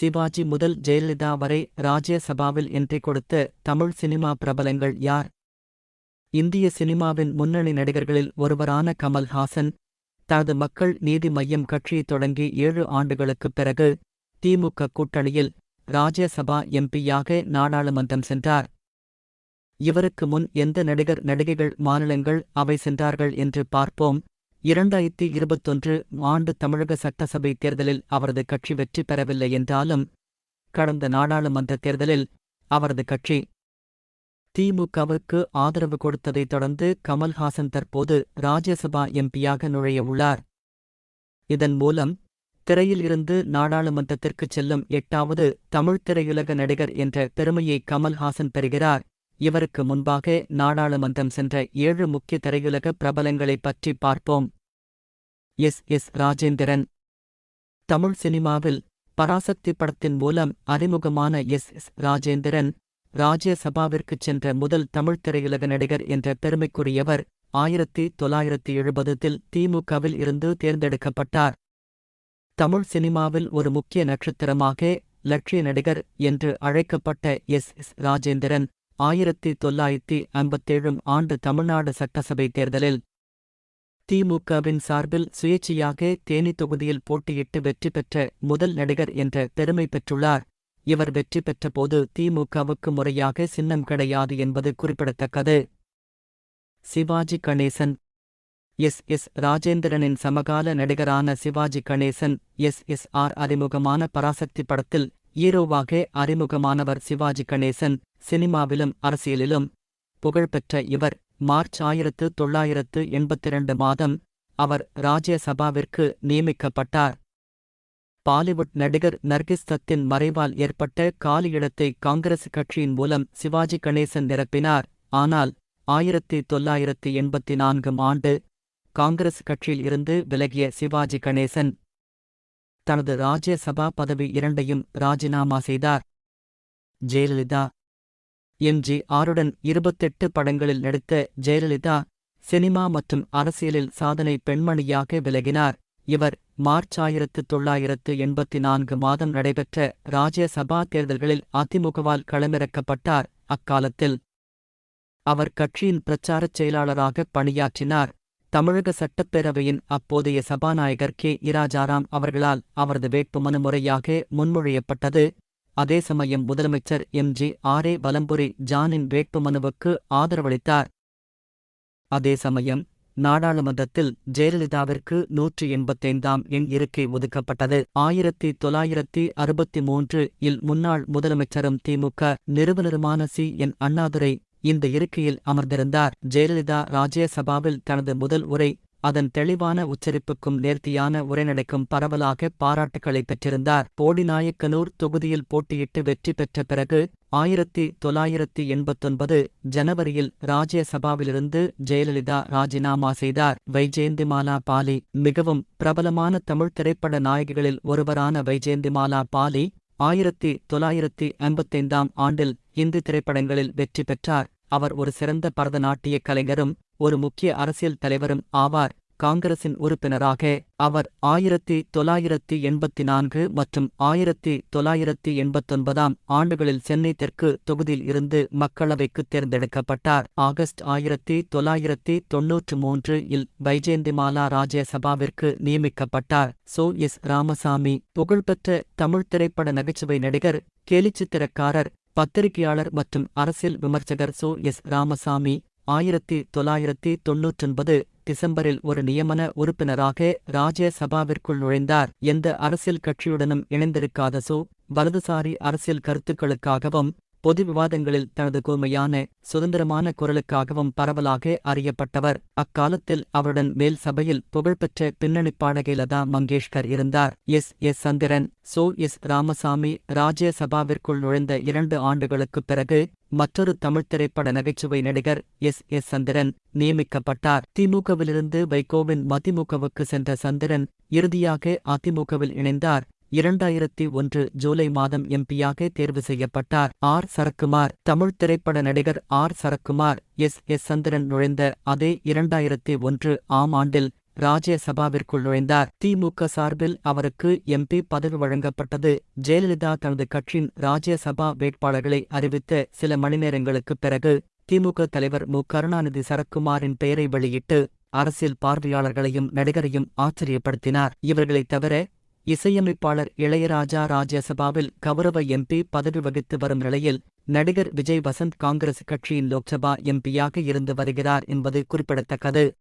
சிவாஜி முதல் ஜெயலலிதா வரை ராஜ்யசபாவில் என்ட்ரி கொடுத்த தமிழ் சினிமா பிரபலங்கள் யார்? இந்திய சினிமாவின் முன்னணி நடிகர்களில் ஒருவரான கமல்ஹாசன். தனது மக்கள் நீதி மையம் கட்சியைத் தொடங்கி ஏழு ஆண்டுகளுக்குப் பிறகு திமுக கூட்டணியில் ராஜ்யசபா எம்பியாக நாடாளுமன்றம் சென்றார். இவருக்கு முன் எந்த நடிகர் நடிகைகள் மாநிலங்கள் அவை சென்றார்கள் என்று பார்ப்போம். இரண்டாயிரத்தி இருபத்தொன்று ஆண்டு தமிழக சட்டசபை தேர்தலில் அவரது கட்சி வெற்றி பெறவில்லை என்றாலும் கடந்த நாடாளுமன்ற தேர்தலில் அவரது கட்சி திமுகவுக்கு ஆதரவு கொடுத்ததைத் தொடர்ந்து கமல்ஹாசன் தற்போது ராஜ்யசபா எம்பியாக நுழைய உள்ளார். இதன் மூலம் திரையில் இருந்து நாடாளுமன்றத்திற்குச் செல்லும் எட்டாவது தமிழ் திரையுலக நடிகர் என்ற பெருமையை கமல்ஹாசன் பெறுகிறார். இவருக்கு முன்பாக நாடாளுமன்றம் சென்ற ஏழு முக்கிய திரையுலக பிரபலங்களைப் பற்றி பார்ப்போம். எஸ். எஸ். ராஜேந்திரன். தமிழ் சினிமாவில் பராசக்தி படத்தின் மூலம் அறிமுகமான எஸ். எஸ். ராஜேந்திரன் ராஜ்யசபாவிற்கு சென்ற முதல் தமிழ் திரையுலக நடிகர் என்ற பெருமைக்குரியவர் ஆயிரத்தி தொள்ளாயிரத்தி எழுபதில் திமுகவில் இருந்து தேர்ந்தெடுக்கப்பட்டார். தமிழ் சினிமாவில் ஒரு முக்கிய நட்சத்திரமாக லட்சிய நடிகர் என்று அழைக்கப்பட்ட எஸ். எஸ். ராஜேந்திரன் ஆயிரத்தி தொள்ளாயிரத்தி ஐம்பத்தேழும் ஆண்டு தமிழ்நாடு சட்டசபை தேர்தலில் திமுகவின் சார்பில் சுயேட்சையாக தேனி தொகுதியில் போட்டியிட்டு வெற்றி பெற்ற முதல் நடிகர் என்ற பெருமை பெற்றுள்ளார். இவர் வெற்றி பெற்றபோது திமுகவுக்கு முறையாக சின்னம் கிடையாது என்பது குறிப்பிடத்தக்கது. சிவாஜி கணேசன் எஸ். எஸ். ராஜேந்திரனின் சமகால நடிகரான Sivaji Ganesan S. S. R. அறிமுகமான பராசக்தி படத்தில் ஹீரோவாக அறிமுகமானவர் சிவாஜி கணேசன் சினிமாவிலும் அரசியலிலும் புகழ்பெற்ற இவர். மார்ச் ஆயிரத்து தொள்ளாயிரத்து எண்பத்திரண்டு மாதம் அவர் ராஜ்யசபாவிற்கு நியமிக்கப்பட்டார். பாலிவுட் நடிகர் நர்கிஸ் தத்தின் மறைவால் ஏற்பட்ட காலியிடத்தை காங்கிரஸ் கட்சியின் மூலம் சிவாஜி கணேசன் நிரப்பினார். ஆனால் ஆயிரத்தி தொள்ளாயிரத்தி எண்பத்தி நான்காம் ஆண்டு காங்கிரஸ் கட்சியில் இருந்து விலகிய சிவாஜி கணேசன் தனது ராஜ்யசபா பதவி இரண்டையும் ராஜினாமா செய்தார். ஜெயலலிதா எம்ஜி ஆருடன் இருபத்தெட்டு படங்களில் நடித்த ஜெயலலிதா சினிமா மற்றும் அரசியலில் சாதனை பெண்மணியாக விலகினார். இவர் மார்ச் ஆயிரத்து தொள்ளாயிரத்து எண்பத்தி நான்கு மாதம் நடைபெற்ற ராஜ்யசபா தேர்தல்களில் அதிமுகவால் களமிறக்கப்பட்டார். அக்காலத்தில் அவர் கட்சியின் பிரச்சாரச் செயலாளராக பணியாற்றினார். தமிழக சட்டப்பேரவையின் அப்போதைய சபாநாயகர் கே இராஜாராம் அவர்களால் அவரது வேட்புமனு முறையாக முன்மொழியப்பட்டது. அதே சமயம் முதலமைச்சர் எம். ஜி. ஆரே. வலம்புரி ஜானின் வேட்புமனுவுக்கு ஆதரவளித்தார். அதே சமயம் நாடாளுமன்றத்தில் ஜெயலலிதாவிற்கு நூற்றி எண்பத்தைந்தாம் எண் இருக்கை ஒதுக்கப்பட்டது. ஆயிரத்தி தொள்ளாயிரத்தி அறுபத்தி மூன்று இல் முன்னாள் முதலமைச்சரும் திமுக நிறுவனருமான சி. என். அண்ணாதுரை இந்த இருக்கையில் அமர்ந்திருந்தார். ஜெயலலிதா ராஜ்யசபாவில் தனது முதல் உரை அதன் தெளிவான உச்சரிப்புக்கும் நேர்த்தியான உரைநடைக்கும் பரவலாக பாராட்டுக்களை பெற்றிருந்தார். போடிநாயக்கனூர் தொகுதியில் போட்டியிட்டு வெற்றி பெற்ற பிறகு ஆயிரத்தி தொள்ளாயிரத்தி எண்பத்தொன்பது ஜனவரியில் ராஜ்யசபாவிலிருந்து ஜெயலலிதா ராஜினாமா செய்தார். வைஜெயந்திமாலா பாலி மிகவும் பிரபலமான தமிழ் திரைப்பட நாயகிகளில் ஒருவரான வைஜெயந்திமாலா பாலி ஆயிரத்தி தொள்ளாயிரத்தி ஐம்பத்தைந்தாம் ஆண்டில் இந்தி திரைப்படங்களில் வெற்றி பெற்றார். அவர் ஒரு சிறந்த பரதநாட்டிய கலைஞரும் ஒரு முக்கிய அரசியல் தலைவரும் ஆவார். காங்கிரசின் உறுப்பினராக அவர் ஆயிரத்தி தொள்ளாயிரத்தி எண்பத்தி நான்கு மற்றும் ஆயிரத்தி தொள்ளாயிரத்தி எண்பத்தொன்பதாம் ஆண்டுகளில் சென்னை தெற்கு தொகுதியில் இருந்து மக்களவைக்கு தேர்ந்தெடுக்கப்பட்டார். ஆகஸ்ட் ஆயிரத்தி தொள்ளாயிரத்தி தொன்னூற்று மூன்று இல் வைஜெயந்திமாலா ராஜ்யசபாவிற்கு நியமிக்கப்பட்டார். சோ எஸ் ராமசாமி புகழ்பெற்ற தமிழ் திரைப்பட நகைச்சுவை நடிகர் கேலிச்சித்திரக்காரர் பத்திரிகையாளர் மற்றும் அரசியல் விமர்சகர் சோ எஸ் ராமசாமி ஆயிரத்தி தொள்ளாயிரத்தி தொன்னூற்றொன்பது டிசம்பரில் ஒரு நியமன உறுப்பினராக ராஜ்யசபாவிற்குள் நுழைந்தார். எந்த அரசியல் கட்சியுடனும் இணைந்திருக்காத சோ வலதுசாரி அரசியல் கருத்துக்களுக்காகவும் பொது விவாதங்களில் தனது கூர்மையான சுதந்திரமான குரலுக்காகவும் பரவலாக அறியப்பட்டவர். அக்காலத்தில் அவருடன் மேல் சபையில் புகழ்பெற்ற பின்னணிப் பாடகை லதா மங்கேஷ்கர் இருந்தார். S. S. Chandran Cho. S. Ramasamy ராஜ்யசபாவிற்குள் நுழைந்த இரண்டு ஆண்டுகளுக்குப் பிறகு மற்றொரு தமிழ்த் திரைப்பட நகைச்சுவை நடிகர் எஸ். எஸ். சந்திரன் நியமிக்கப்பட்டார். திமுகவிலிருந்து வைகோவின் மதிமுகவுக்கு சென்ற சந்திரன் இறுதியாக அதிமுகவில் இணைந்தார். இரண்டாயிரத்தி ஒன்று ஜூலை மாதம் எம்பியாக தேர்வு செய்யப்பட்டார். ஆர். சரக்குமார் தமிழ் திரைப்பட நடிகர் R. Sarathkumar S. S. Chandran நுழைந்த அதே இரண்டாயிரத்தி ஒன்று ஆம் ஆண்டில் ராஜ்யசபாவிற்குள் நுழைந்தார். திமுக சார்பில் அவருக்கு எம்பி பதவி வழங்கப்பட்டது. ஜெயலலிதா தனது கட்சியின் ராஜ்யசபா வேட்பாளர்களை அறிவித்த சில மணிநேரங்களுக்குப் பிறகு திமுக தலைவர் மு. கருணாநிதி சரத்குமாரின் பெயரை வெளியிட்டு அரசியல் பார்வையாளர்களையும் நடிகரையும் ஆச்சரியப்படுத்தினார். இவர்களைத் தவிர இசையமைப்பாளர் இளையராஜா ராஜ்யசபாவில் கௌரவ எம்பி பதவி வகித்து வரும் நிலையில் நடிகர் விஜய் வசந்த் காங்கிரஸ் கட்சியின் லோக்சபா எம்பியாக இருந்து வருகிறார் என்பது குறிப்பிடத்தக்கது.